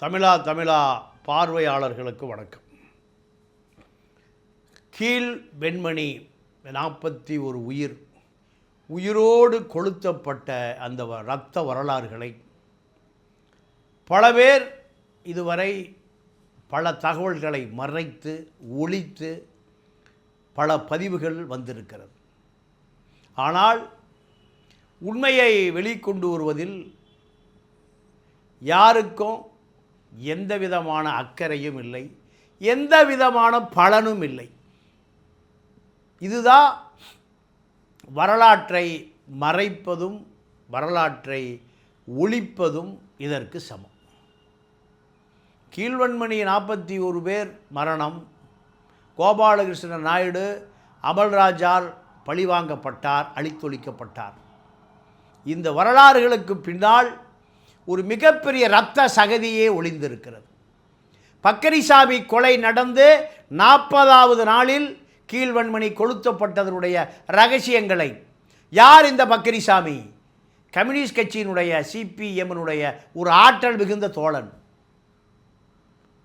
தமிழா தமிழா பார்வையாளர்களுக்கு வணக்கம். கீழ் வெண்மணி நாற்பத்தி ஒரு உயிர் உயிரோடு கொளுத்தப்பட்ட அந்த வ- இரத்த வரலாறுகளை பல பேர் இதுவரை பல தகவல்களை மறைத்து ஒழித்து பல பதிவுகள் வந்திருக்கிறது. ஆனால் உண்மையை வெளிக்கொண்டு வருவதில் யாருக்கும் எந்த விதமான அக்கறையும் இல்லை எந்த விதமான பலனும் இல்லை. இதுதான் வரலாற்றை மறைப்பதும் வரலாற்றை ஒழிப்பதும் இதற்கு சமம். கீழ்வன்மணி நாற்பத்தி ஒரு பேர் மரணம் கோபாலகிருஷ்ண நாயுடு அமல்ராஜால் பழிவாங்கப்பட்டார் அழித்தொழிக்கப்பட்டார். இந்த வரலாறுகளுக்கு பின்னால் ஒரு மிகப்பெரிய இரத்த சகதியே ஒளிந்திருக்கிறது. பக்கரிசாமி கொலை நடந்து நாற்பதாவது நாளில் கீழ்வன்மணி கொளுத்தப்பட்டதனுடைய ரகசியங்களை யார் இந்த பக்கரிசாமி? கம்யூனிஸ்ட் கட்சியினுடைய சிபிஎம்னுடைய ஒரு ஆற்றல் மிகுந்த தோழன்.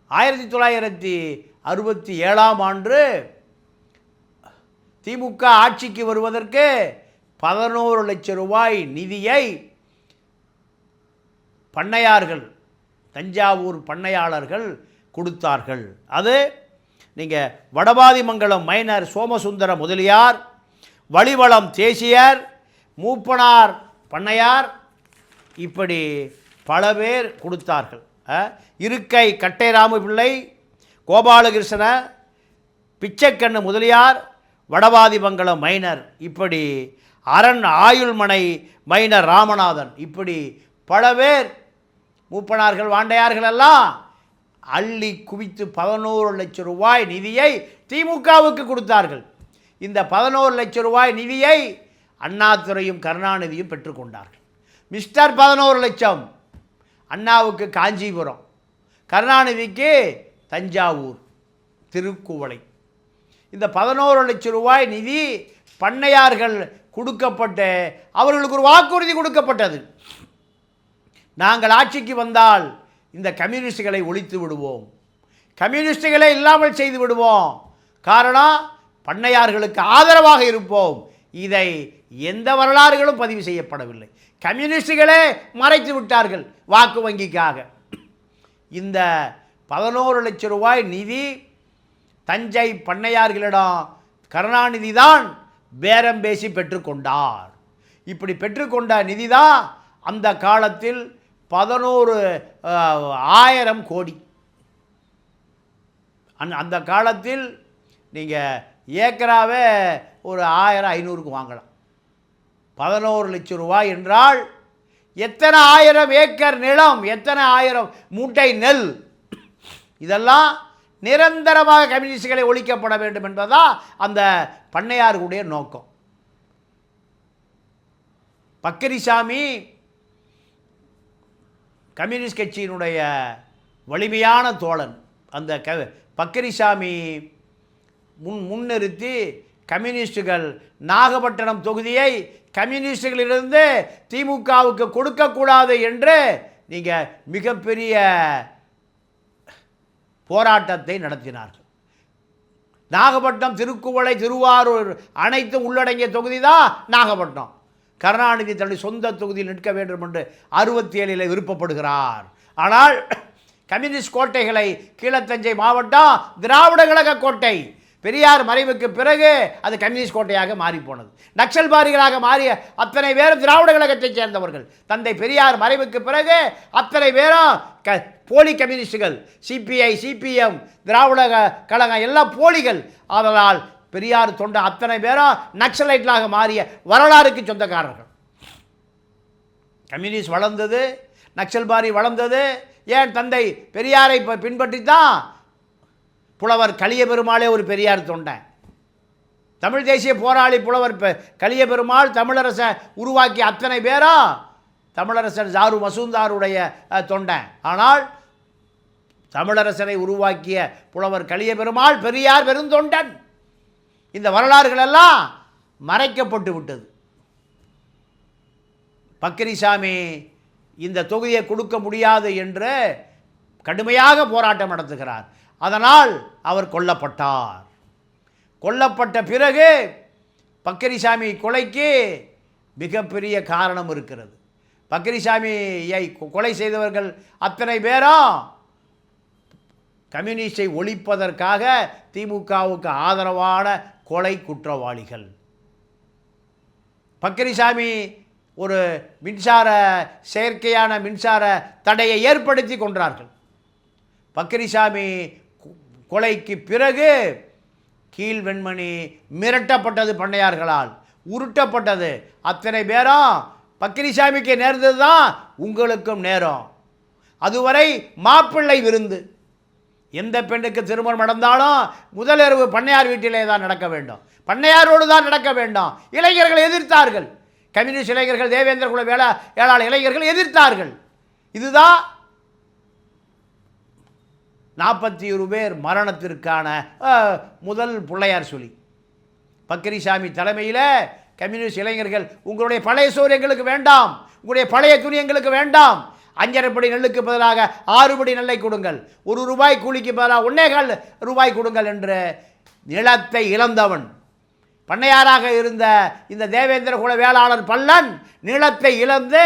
ஆயிரத்தி தொள்ளாயிரத்தி அறுபத்தி ஏழாம் ஆண்டு திமுக ஆட்சிக்கு வருவதற்கு பதினோரு லட்சம் ரூபாய் நிதியை பண்ணையார்கள் தஞ்சாவூர் பண்ணையாளர்கள் கொடுத்தார்கள். அது நீங்கள் வடபாதிமங்கலம் மைனர் சோமசுந்தர முதலியார் வழிவளம் தேசியர் மூப்பனார் பண்ணையார் இப்படி பல பேர் கொடுத்தார்கள். இருக்கை கட்டைராம பிள்ளை கோபாலகிருஷ்ண பிச்சைக்கண்ணு முதலியார் வடவாதிமங்கலம் மைனர் இப்படி அரண் ஆயுள்மனை மைனர் ராமநாதன் இப்படி பல பேர் மூப்பனார்கள் வாண்டையார்கள் எல்லாம் அள்ளி குவித்து பதினோரு லட்சம் ரூபாய் நிதியை திமுகவுக்கு கொடுத்தார்கள். இந்த பதினோரு லட்சம் ரூபாய் நிதியை அண்ணாதுரையும் கருணாநிதியும் பெற்றுக்கொண்டார்கள் மிஸ்டர் பதினோரு லட்சம் அண்ணாவுக்கு காஞ்சிபுரம் கருணாநிதிக்கு தஞ்சாவூர் திருக்குவளை. இந்த பதினோரு லட்சம் ரூபாய் நிதி பண்ணையார்கள் கொடுக்கப்பட்ட அவர்களுக்கு ஒரு வாக்குறுதி கொடுக்கப்பட்டது. நாங்கள் ஆட்சிக்கு வந்தால் இந்த கம்யூனிஸ்டுகளை ஒழித்து விடுவோம். கம்யூனிஸ்டுகளை இல்லாமல் செய்து விடுவோம். காரணம் பண்ணையார்களுக்கு ஆதரவாக இருப்போம். இதை எந்த வரலாறுகளும் பதிவு செய்யப்படவில்லை. கம்யூனிஸ்டுகளே மறைத்து விட்டார்கள் வாக்கு வங்கிக்காக. இந்த பதினோரு லட்சம் ரூபாய் நிதி தஞ்சை பண்ணையார்களிடம் கருணாநிதி தான் பேரம் பேசி பெற்றுக்கொண்டார். இப்படி பெற்றுக்கொண்ட நிதி தான் அந்த காலத்தில் பதினோரு ஆயிரம் கோடி. அந் அந்த காலத்தில் நீங்கள் ஏக்கராவே ஒரு ஆயிரம் ஐநூறுக்கு வாங்கலாம். பதினோரு லட்சம் ரூபாய் என்றால் எத்தனை ஆயிரம் ஏக்கர் நிலம் எத்தனை ஆயிரம் மூட்டை நெல்? இதெல்லாம் நிரந்தரமாக கம்யூனிஸ்டுகளை ஒழிக்கப்பட வேண்டும் என்பதா அந்த பண்ணையாருடைய நோக்கம். பக்கரிசாமி கம்யூனிஸ்ட் கட்சியினுடைய வலிமையான தோழன் அந்த க பக்கரிசாமி முன் முன்னிறுத்தி கம்யூனிஸ்டுகள் நாகப்பட்டினம் தொகுதியை கம்யூனிஸ்டுகளிலிருந்து திமுகவுக்கு கொடுக்கக்கூடாது என்று நீங்கள் மிகப்பெரிய போராட்டத்தை நடத்தினார்கள். நாகப்பட்டினம் திருக்குவளை திருவாரூர் அனைத்தும் உள்ளடங்கிய தொகுதி தான் நாகப்பட்டினம். கருணாநிதி தன்னுடைய சொந்த தொகுதியில் நிற்க வேண்டும் என்று அறுபத்தி ஏழில் விருப்பப்படுகிறார். ஆனால் கம்யூனிஸ்ட் கோட்டைகளை கீழத்தஞ்சை மாவட்டம் திராவிட கழக கோட்டை. பெரியார் மறைவுக்கு பிறகு அது கம்யூனிஸ்ட் கோட்டையாக மாறிப்போனது. நக்சல்பாரிகளாக மாறிய அத்தனை பேரும் திராவிட கழகத்தைச் சேர்ந்தவர்கள். தந்தை பெரியார் மறைவுக்கு பிறகு அத்தனை பேரும் க போலி கம்யூனிஸ்டுகள். சிபிஐ சிபிஎம் திராவிட கழகம் எல்லாம் போலிகள். அதனால் பெரியார் தொண்ட அத்தனை பேரும் நக்சலைட்லாக மாறிய வரலாறுக்கு சொந்தக்காரர்கள். கம்யூனிஸ்ட் வளர்ந்தது நக்சல்பாரி வளர்ந்தது ஏன் தந்தை பெரியாரை இப்போ பின்பற்றித்தான்? புலவர் கலிய பெருமாளே ஒரு பெரியார் தொண்டன் தமிழ் தேசிய போராளி புலவர் பெ- கலிய பெருமாள் தமிழரசை உருவாக்கிய அத்தனை பேரும் தமிழரசர் ஜாரு மசூந்தாருடைய தொண்டன் ஆனால் தமிழரசனை உருவாக்கிய புலவர் கலிய பெருமாள் பெரியார் பெருந்தொண்டன். இந்த வரலாறுகள் எல்லாம் மறைக்கப்பட்டு விட்டது. பக்கரிசாமி இந்த தொகுதியை கொடுக்க முடியாது என்று கடுமையாக போராட்டம் நடத்துகிறார். அதனால் அவர் கொல்லப்பட்டார். கொல்லப்பட்ட பிறகு பக்கரிசாமி கொலைக்கு மிகப்பெரிய காரணம் இருக்கிறது. பக்கரிசாமியை கொ- கொலை செய்தவர்கள் அத்தனை பேரும் கம்யூனிஸ்டை ஒழிப்பதற்காக திமுகவுக்கு ஆதரவான கொலை குற்றவாளிகள். பக்கரிசாமி ஒரு மின்சார செயற்கையான மின்சார தடையை ஏற்படுத்தி கொன்றார்கள். பக்கரிசாமி கொலைக்கு பிறகு கீழ்வெண்மணி மிரட்டப்பட்டது பண்ணையார்களால் உருட்டப்பட்டது. அத்தனை பேரும் பக்கிரிசாமிக்கு நேர்ந்தது தான் உங்களுக்கும் நேரம். அதுவரை மாப்பிள்ளை விருந்து. எந்த பெண்ணுக்கு திருமணம் நடந்தாலும் முதலிரவு பண்ணையார் வீட்டிலே தான் நடக்க வேண்டும். பண்ணையாரோடு தான் நடக்க வேண்டும். இளைஞர்கள் எதிர்த்தார்கள். கம்யூனிஸ்ட் இளைஞர்கள் தேவேந்திர குல வேளா ஏழாள் இளைஞர்கள் எதிர்த்தார்கள். இதுதான் நாற்பத்தி ஒரு பேர் மரணத்திற்கான முதல் பிள்ளையார் சொல்லி. பக்கிரிசாமி தலைமையில் கம்யூனிஸ்ட் இளைஞர்கள் உங்களுடைய பழைய சோறு எங்களுக்கு வேண்டாம். உங்களுடைய பழைய துணி எங்களுக்கு வேண்டாம். அஞ்சரை படி நெல்லுக்கு பதிலாக ஆறுபடி நெல்லை கொடுங்கள். ஒரு ரூபாய் கூலிக்கு பதிலாக ஒன்னேகால் ரூபாய் கொடுங்கள் என்று நிலத்தை இழந்தவன். பண்ணையாராக இருந்த இந்த தேவேந்திர குல வேளாளர் பல்லன் நிலத்தை இழந்து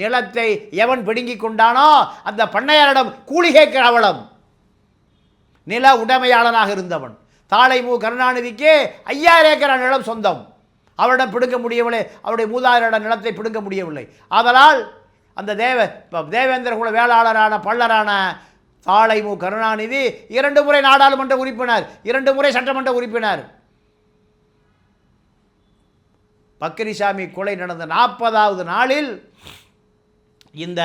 நிலத்தை எவன் பிடுங்கிக் கொண்டானோ அந்த பண்ணையாரிடம் கூலி கேட்கிற அவலம். நில உடைமையாளனாக இருந்தவன். தாளை மு கருணாநிதிக்கு ஐயாயிரம் ஏக்கர் நிலம் சொந்தம். அவரிடம் பிடுங்க முடியவில்லை. அவருடைய மூதாதையரிடம் நிலத்தை பிடுங்க முடியவில்லை. ஆதலால் அந்த தேவ ப- தேவேந்திர குல வேளாளரான பல்லரான தாளை மு கருணாநிதி இரண்டு முறை நாடாளுமன்ற உறுப்பினர் இரண்டு முறை சட்டமன்ற உறுப்பினர் பக்கிரிசாமி கொலை நடந்த நாற்பதாவது நாளில் இந்த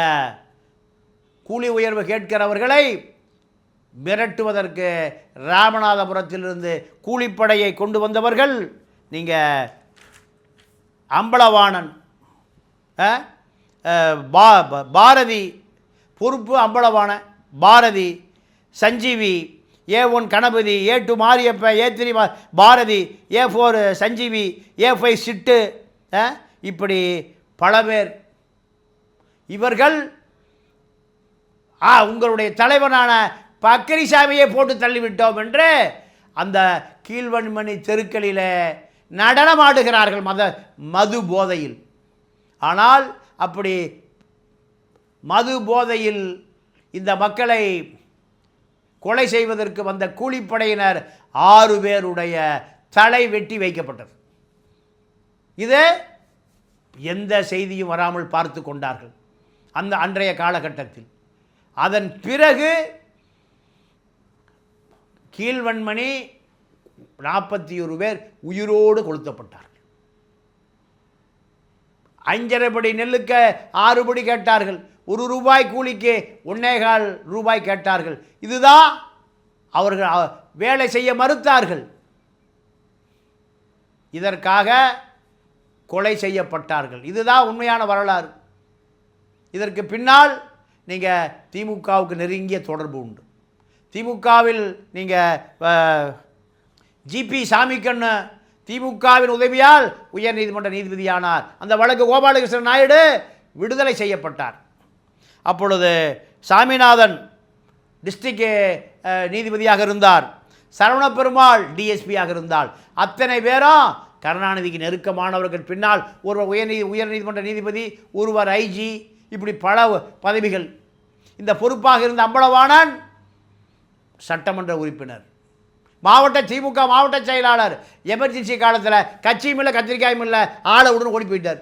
கூலி உயர்வு கேட்கிறவர்களை மிரட்டுவதற்கு ராமநாதபுரத்திலிருந்து கூலிப்படையை கொண்டு வந்தவர்கள் நீங்கள் அம்பலவாணன் ஆ? பா பாரதி பொறுப்பு Ambalavana Bharathi Sanjeevi A one Ganapathi A two Mariyappa A three Bharathi A four Sanjeevi A five Chittu இப்படி பல பேர். இவர்கள் ஆ உங்களுடைய தலைவனான பக்கரிசாமியை போட்டு தள்ளிவிட்டோம் என்று அந்த கீழ்வன்மணி தெருக்களில் நடனமாடுகிறார்கள் மத மது போதையில். ஆனால் அப்படி மது போதையில் இந்த மக்களை கொலை செய்வதற்கு வந்த கூலிப்படையினர் ஆறு பேருடைய தலை வெட்டி வைக்கப்பட்டது. இது எந்த செய்தியும் வராமல் பார்த்து கொண்டார்கள். அந்த அன்றைய காலகட்டத்தில். அதன் பிறகு கீழ்வன்மணி நாற்பத்தி ஒரு பேர் உயிரோடு கொளுத்தப்பட்டார்கள். அஞ்சரை படி நெல்லுக்க ஆறு படி கேட்டார்கள். ஒரு ரூபாய் கூலிக்கு ஒன்னேகால் ரூபாய் கேட்டார்கள். இதுதான் அவர்கள் வேலை செய்ய மறுத்தார்கள். இதற்காக கொலை செய்யப்பட்டார்கள். இதுதான் உண்மையான வரலாறு. இதற்கு பின்னால் நீங்கள் திமுகவுக்கு நெருங்கிய தொடர்பு உண்டு. திமுகவில் நீங்கள் ஜிபி சாமிக்கண்ணு திமுகவின் உதவியால் உயர்நீதிமன்ற நீதிபதியானார். அந்த வழக்கு கோபாலகிருஷ்ணன் நாயுடு விடுதலை செய்யப்பட்டார். அப்பொழுது சாமிநாதன் டிஸ்ட்ரிக்ட் நீதிபதியாக இருந்தார். சரவண பெருமாள் டிஎஸ்பியாக இருந்தால் அத்தனை பேரும் கருணாநிதிக்கு நெருக்கமானவர்கள். பின்னால் ஒருவர் உயர்நீதி உயர்நீதிமன்ற நீதிபதி ஒருவர் ஐஜி இப்படி பல பதவிகள். இந்த பொறுப்பாக இருந்த அம்பலவாணன் சட்டமன்ற உறுப்பினர். மாவட்ட திமுக மாவட்ட செயலாளர். எமர்ஜென்சி காலத்தில் கட்சியும் இல்லை கத்திரிக்காயும் இல்லை ஆளை உடனே ஓடி போயிட்டார்.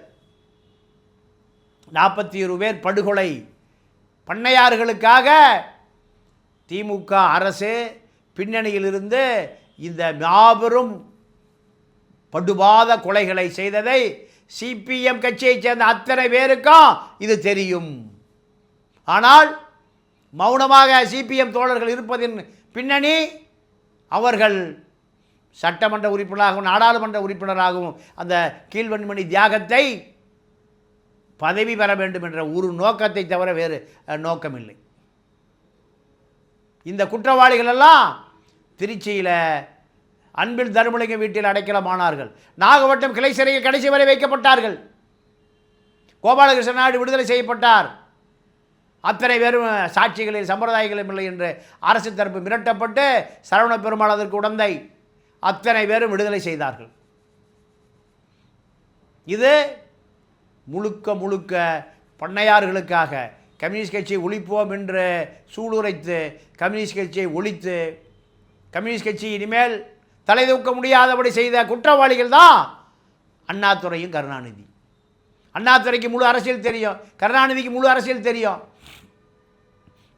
நாற்பத்தி ஒரு பேர் படுகொலை. பண்ணையார்களுக்காக திமுக அரசு பின்னணியிலிருந்து இந்த மாபெரும் படுபாத கொலைகளை செய்ததை சிபிஎம் கட்சியைச் சேர்ந்த அத்தனை பேருக்கும் இது தெரியும். ஆனால் மௌனமாக சிபிஎம் தோழர்கள் இருப்பதின் பின்னணி அவர்கள் சட்டமன்ற உறுப்பினராகவும் நாடாளுமன்ற உறுப்பினராகவும் அந்த கீழ்வன்மணி தியாகத்தை பதவி பெற வேண்டும் என்ற ஒரு நோக்கத்தை தவிர வேறு நோக்கமில்லை. இந்த குற்றவாளிகள் எல்லாம் திருச்சியில் அன்பில் தருமலிங்க வீட்டில் அடைக்கலமானார்கள். நாகப்பட்டினம் கிளை சிறையில் கடைசி வரை வைக்கப்பட்டார்கள். கோபாலகிருஷ்ண நாயுடு விடுதலை செய்யப்பட்டார். அத்தனை பேரும் சாட்சிகளில் சம்பிரதாயங்களும் இல்லை என்று அரசு தரப்பு மிரட்டப்பட்டு சரவண பெருமாள் அதற்கு உடந்தை. அத்தனை பேரும் விடுதலை செய்தார்கள். இது முழுக்க முழுக்க பண்ணையார்களுக்காக கம்யூனிஸ்ட் கட்சியை ஒழிப்போம் என்று சூளுரைத்து கம்யூனிஸ்ட் கட்சியை ஒழித்து கம்யூனிஸ்ட் கட்சி இனிமேல் தலை தூக்க முடியாதபடி செய்த குற்றவாளிகள் தான் அண்ணாதுரையும் கருணாநிதி. அண்ணாதுரைக்கு முழு அரசியல் தெரியும். கருணாநிதிக்கு முழு அரசியல் தெரியும்.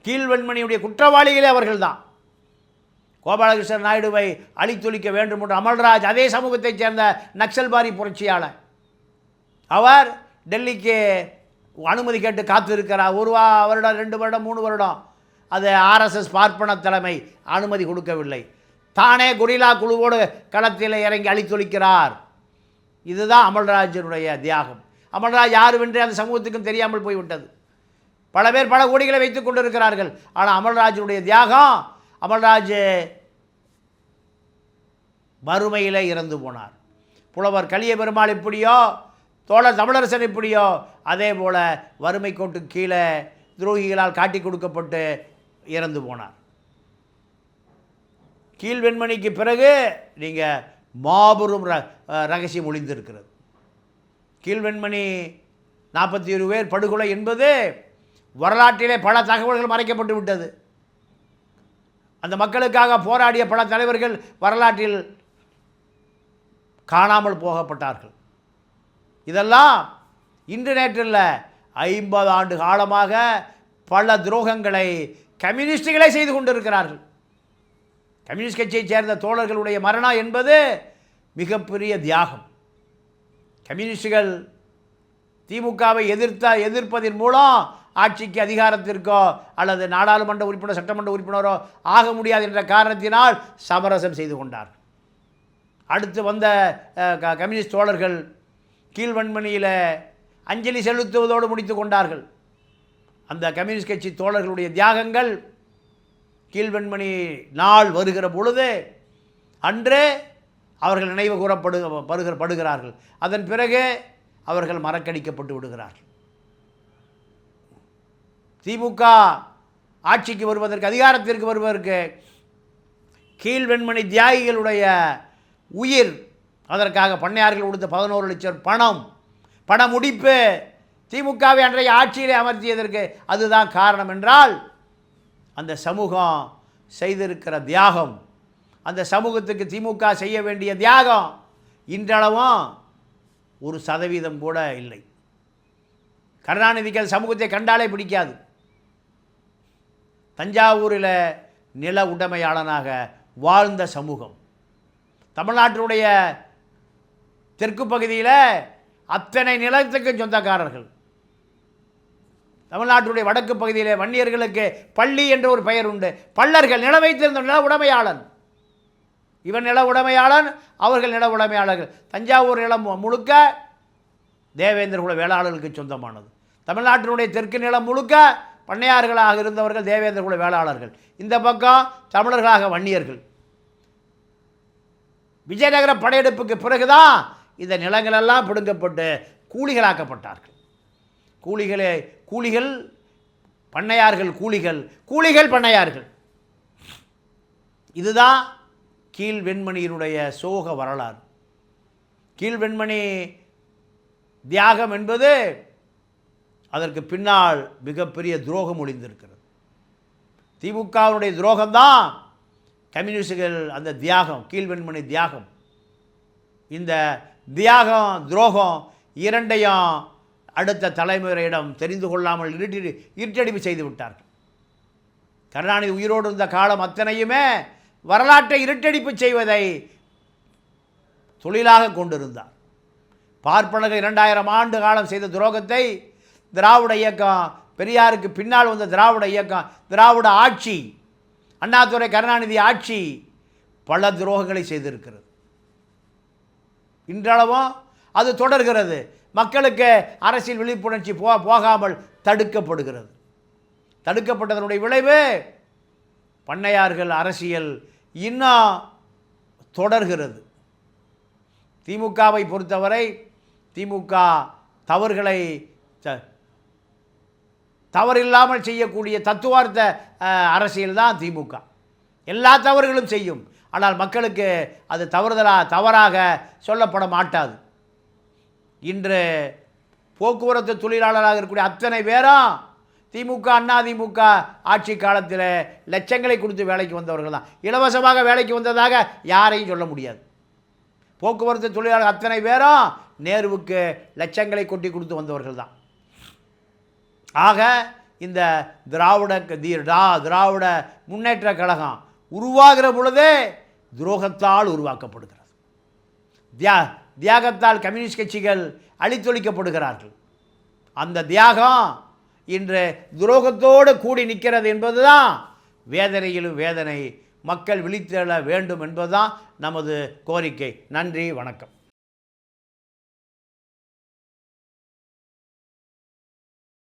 கீழ்வெண்மணியுடைய குற்றவாளிகளே அவர்கள்தான். கோபாலகிருஷ்ணன் நாயுடுவை அழித்தொழிக்க வேண்டும் என்று அமல்ராஜ் அதே சமூகத்தைச் சேர்ந்த நக்சல்பாரி புரட்சியாளர். அவர் டெல்லிக்கு அனுமதி கேட்டு காத்திருக்கிறார். ஒரு வா- வருடம் ரெண்டு வருடம் மூணு வருடம். அது ஆர்எஸ்எஸ் பார்ப்பன தலைமை அனுமதி கொடுக்கவில்லை. தானே குரிலா குழுவோடு களத்தில் இறங்கி அழித்தொழிக்கிறார். இதுதான் அமல்ராஜனுடைய தியாகம். அமல்ராஜ் யாருவென்று அந்த சமூகத்துக்கும் தெரியாமல் போய்விட்டது. பல பேர் பல கோடிகளை வைத்துக் கொண்டிருக்கிறார்கள். ஆனால் அமல்ராஜனுடைய தியாகம் அமல்ராஜ் வறுமையில் இறந்து போனார். புலவர் கலிய பெருமாள் இப்படியோ தோழர் தமிழரசன் இப்படியோ அதே போல் வறுமை கோட்டு கீழே துரோகிகளால் காட்டி கொடுக்கப்பட்டு இறந்து போனார். கீழ்வெண்மணிக்கு பிறகு நீங்கள் மாபெரும் ர ரகசியம் ஒளிந்திருக்கிறது. கீழ்வெண்மணி நாற்பத்தி ஒரு பேர் படுகொலை என்பது வரலாற்றிலே பல தகவல்கள் மறைக்கப்பட்டு விட்டது. அந்த மக்களுக்காக போராடிய பல தலைவர்கள் வரலாற்றில் காணாமல் போகப்பட்டார்கள். இதெல்லாம் இன்று நேற்றில் ஐம்பது ஆண்டு காலமாக பல துரோகங்களை கம்யூனிஸ்டுகளே செய்து கொண்டிருக்கிறார்கள். கம்யூனிஸ்ட் கட்சியைச் சேர்ந்த தோழர்களுடைய மரணம் என்பது மிகப்பெரிய தியாகம். கம்யூனிஸ்டுகள் திமுகவை எதிர்த்த எதிர்ப்பதன் மூலம் ஆட்சிக்கு அதிகாரத்திற்கோ அல்லது நாடாளுமன்ற உறுப்பினர் சட்டமன்ற உறுப்பினரோ ஆக முடியாது என்ற காரணத்தினால் சமரசம் செய்து கொண்டார். அடுத்து வந்த க- கம்யூனிஸ்ட் தோழர்கள் கீழ்வன்மணியில் அஞ்சலி செலுத்துவதோடு முடித்து கொண்டார்கள். அந்த கம்யூனிஸ்ட் கட்சி தோழர்களுடைய தியாகங்கள் கீழ்வெண்மணி நாள் வருகிற பொழுது அன்று அவர்கள் நினைவு கூறப்படு படுகிற படுகிறார்கள். அதன் பிறகு அவர்கள் மறக்கடிக்கப்பட்டு விடுகிறார்கள். திமுக ஆட்சிக்கு வருவதற்கு அதிகாரத்திற்கு வருவதற்கு கீழ்வெண்மணி தியாகிகளுடைய உயிர் அதற்காக பண்ணையார்கள் கொடுத்த பதினோரு லட்சம் பணம் பண முடிப்பு திமுகவை அன்றைய ஆட்சியிலே அமர்த்தியதற்கு அதுதான் காரணம் என்றால் அந்த சமூகம் செய்திருக்கிற தியாகம் அந்த சமூகத்துக்கு திமுக செய்ய வேண்டிய தியாகம் இன்றளவும் ஒரு சதவீதம் கூட இல்லை. கருணாநிதிக்கு அந்த சமூகத்தை கண்டாலே பிடிக்காது. தஞ்சாவூரில் நில உடைமையாளனாக வாழ்ந்த சமூகம். தமிழ்நாட்டினுடைய தெற்கு பகுதியில் அத்தனை நிலத்துக்கும் சொந்தக்காரர்கள். தமிழ்நாட்டுடைய வடக்கு பகுதியில் வன்னியர்களுக்கு பள்ளி என்ற ஒரு பெயர் உண்டு. பள்ளர்கள் நில வைத்திருந்த நில உடைமையாளன். இவன் நில உடைமையாளன் அவர்கள் நில உடைமையாளர்கள். தஞ்சாவூர் நிலம் முழுக்க தேவேந்திர குல வேளாளர்களுக்கு சொந்தமானது. தமிழ்நாட்டினுடைய தெற்கு நிலம் முழுக்க பண்ணையார்களாக இருந்தவர்கள் தேவேந்திர குல வேளாளர்கள். இந்த பக்கம் தமிழர்களாக வன்னியர்கள். விஜயநகர படையெடுப்புக்கு பிறகுதான் இந்த நிலங்களெல்லாம் பிடுங்கப்பட்டு கூலிகளாக்கப்பட்டார்கள். கூலிகளே கூலிகள் பண்ணையார்கள் கூலிகள் கூலிகள் பண்ணையார்கள். இதுதான் கீழ் வெண்மணியினுடைய சோக வரலாறு. கீழ் வெண்மணி தியாகம் என்பது அதற்கு பின்னால் மிகப்பெரிய துரோகம் ஒளிந்திருக்கிறது. திமுகவினுடைய துரோகம்தான் கம்யூனிஸ்டுகள் அந்த தியாகம் கீழ்வெண்மணி தியாகம். இந்த தியாகம் துரோகம் இரண்டையும் அடுத்த தலைமுறையிடம் தெரிந்து கொள்ளாமல் இருட்டி இருட்டடிப்பு செய்து விட்டார்கள். கருணாநிதி உயிரோடு இருந்த காலம் அத்தனையுமே வரலாற்றை இருட்டடிப்பு செய்வதை தொழிலாக கொண்டிருந்தார். பார்ப்பனர்கள் இரண்டாயிரம் ஆண்டு காலம் செய்த துரோகத்தை திராவிட இயக்கம். பெரியாருக்கு பின்னால் வந்த திராவிட இயக்கம். திராவிட ஆட்சி. அண்ணாதுரை கருணாநிதி ஆட்சி பல துரோகங்களை செய்திருக்கிறது. இன்றளவும் அது தொடர்கிறது. மக்களுக்கு அரசியல் விழிப்புணர்ச்சி போ போகாமல் தடுக்கப்படுகிறது. தடுக்கப்பட்டதனுடைய விளைவு பண்ணையார்கள் அரசியல் இன்னும் தொடர்கிறது. திமுகவை பொறுத்தவரை திமுக தவறுகளை த- தவறில்லாமல் செய்யக்கூடிய தத்துவார்த்த அரசியல் தான் திமுக. எல்லா தவறுகளும் செய்யும். ஆனால் மக்களுக்கு அது தவறுதலாக தவறாக சொல்லப்பட மாட்டாது. இன்று போக்குவரத்து தொழிலாளராக இருக்கக்கூடிய அத்தனை பேரும் திமுக அண்ணா திமுக ஆட்சி காலத்தில் லட்சங்களை கொடுத்து வேலைக்கு வந்தவர்கள் தான். இலவசமாக வேலைக்கு வந்ததாக யாரையும் சொல்ல முடியாது. போக்குவரத்து தொழிலாளர் அத்தனை பேரும் நேருவுக்கு லட்சங்களை கொட்டி கொடுத்து வந்தவர்கள் தான். ஆக இந்த திராவிட க- தி- டா- திராவிட முன்னேற்ற கழகம் உருவாகிற பொழுதே துரோகத்தால் உருவாக்கப்படுகிறது. தியா தியாகத்தால் கம்யூனிஸ்ட் கட்சிகள் அழித்தொழிக்கப்படுகிறார்கள். அந்த தியாகம் இன்று துரோகத்தோடு கூடி நிற்கிறது என்பதுதான் வேதனையிலும் வேதனை மக்கள் விழித்தெழ வேண்டும் என்பதுதான் நமது கோரிக்கை. நன்றி வணக்கம்.